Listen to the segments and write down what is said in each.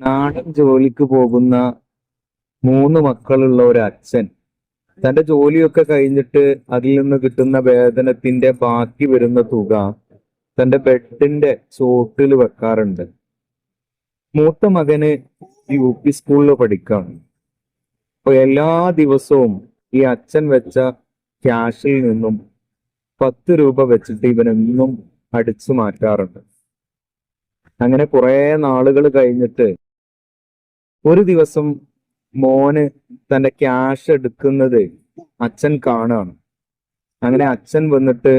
നാടൻ ജോലിക്ക് പോകുന്ന മൂന്ന് മക്കളുള്ള ഒരു അച്ഛൻ. തന്റെ ജോലിയൊക്കെ കഴിഞ്ഞിട്ട് അതിൽ നിന്ന് കിട്ടുന്ന വേതനത്തിന്റെ ബാക്കി വരുന്ന തുക തന്റെ ബെഡിന്റെ ചോട്ടിൽ വെക്കാറുണ്ട്. മൂത്ത മകന് യു പി സ്കൂളിൽ പഠിക്കാണ് അപ്പൊ എല്ലാ ദിവസവും ഈ അച്ഛൻ വെച്ച ക്യാഷിൽ നിന്നും പത്ത് രൂപ വെച്ചിട്ട് ഇവനെന്നും അടിച്ചു മാറ്റാറുണ്ട്. അങ്ങനെ കുറെ നാളുകൾ കഴിഞ്ഞിട്ട് ഒരു ദിവസം മോന് തന്റെ ക്യാഷ് എടുക്കുന്നത് അച്ഛൻ കാണാണ് അങ്ങനെ അച്ഛൻ വന്നിട്ട്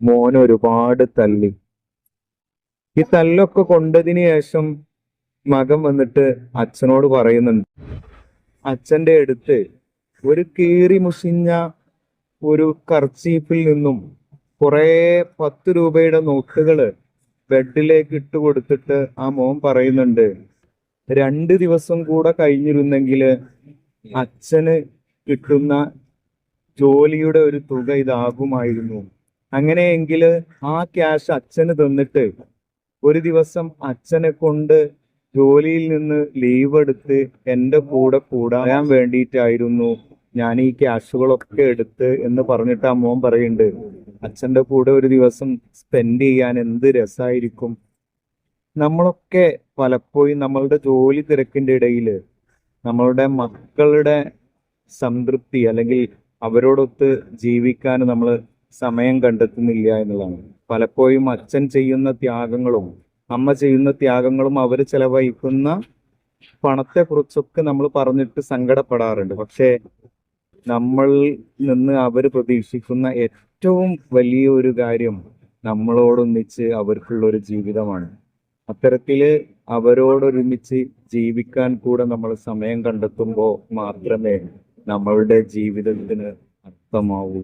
മോനെ ഒരുപാട് തല്ലി. ഈ തല്ലൊക്കെ കൊണ്ടതിന് ശേഷം മകൻ വന്നിട്ട് അച്ഛനോട് പറയുന്നുണ്ട്. അച്ഛന്റെ അടുത്ത് ഒരു കീറി മുഷിഞ്ഞ ഒരു കർച്ചീപ്പിൽ നിന്നും കുറേ പത്ത് രൂപയുടെ നോട്ടുകൾ ബെഡിലേക്ക് ഇട്ട് കൊടുത്തിട്ട് ആ മോൻ പറയുന്നുണ്ട് രണ്ട് ദിവസം കൂടെ കഴിഞ്ഞിരുന്നെങ്കിൽ അച്ഛന് കിട്ടുന്ന ജോലിയുടെ ഒരു തുക ഇതാകുമായിരുന്നു. അങ്ങനെയെങ്കിൽ ആ ക്യാഷ് അച്ഛന് തന്നിട്ട് ഒരു ദിവസം അച്ഛനെ കൊണ്ട് ജോലിയിൽ നിന്ന് ലീവ് എടുത്ത് എന്റെ കൂടെ കൂടാൻ വേണ്ടിയിട്ടായിരുന്നു ഞാൻ ഈ ക്യാഷുകളൊക്കെ എടുത്ത് എന്ന് പറഞ്ഞിട്ട് ആ മോൻ പറയുന്നുണ്ട്. അച്ഛന്റെ കൂടെ ഒരു ദിവസം സ്പെൻഡ് ചെയ്യാൻ എന്ത് രസമായിരിക്കും? നമ്മളൊക്കെ പലപ്പോഴും നമ്മളുടെ ജോലി തിരക്കിന്റെ ഇടയിൽ നമ്മളുടെ മക്കളുടെ സംതൃപ്തി അല്ലെങ്കിൽ അവരോടൊത്ത് ജീവിക്കാൻ നമ്മൾ സമയം കണ്ടെത്തുന്നില്ല എന്നുള്ളതാണ്. പലപ്പോഴും അച്ഛൻ ചെയ്യുന്ന ത്യാഗങ്ങളും അമ്മ ചെയ്യുന്ന ത്യാഗങ്ങളും അവർ ചെലവഴിക്കുന്ന പണത്തെ കുറിച്ചൊക്കെ നമ്മൾ പറഞ്ഞിട്ട് സങ്കടപ്പെടാറുണ്ട്. പക്ഷേ നമ്മളിൽ നിന്ന് അവർ പ്രതീക്ഷിക്കുന്ന ഏറ്റവും വലിയ ഒരു കാര്യം നമ്മളോടൊന്നിച്ച് അവർക്കുള്ള ഒരു ജീവിതമാണ്. അത്തരത്തിൽ അവരോടൊരുമിച്ച് ജീവിക്കാൻ കൂടെ നമ്മൾ സമയം കണ്ടെത്തുമ്പോൾ മാത്രമേ നമ്മളുടെ ജീവിതത്തിന് അർത്ഥമാവൂ.